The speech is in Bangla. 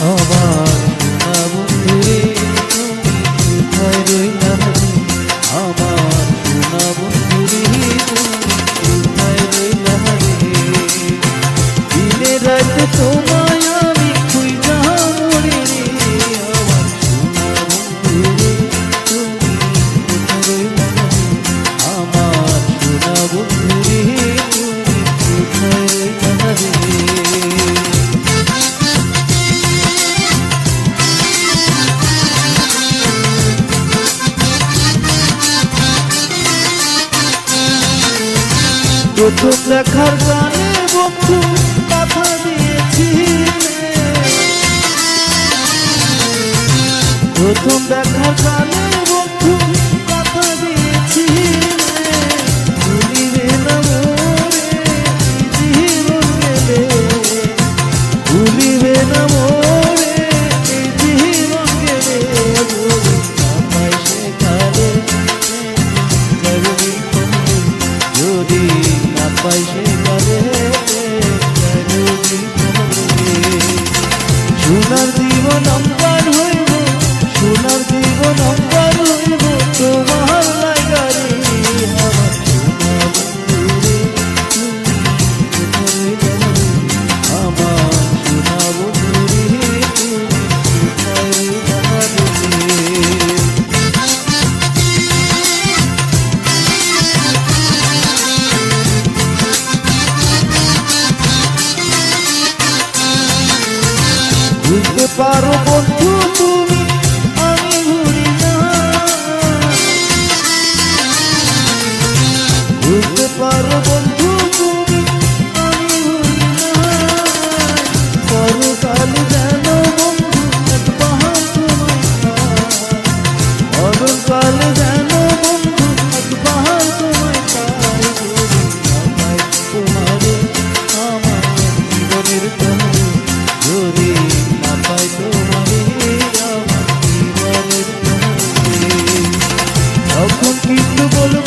আমার প্রথম দেখার গানে বন্ধু কথা দিয়েছি প্রথম দেখার গানে সোনার জীবন আমার হইব সোনার জীবন আমার বুঝতে পারো বন্ধু? তখন কিন্তু বলে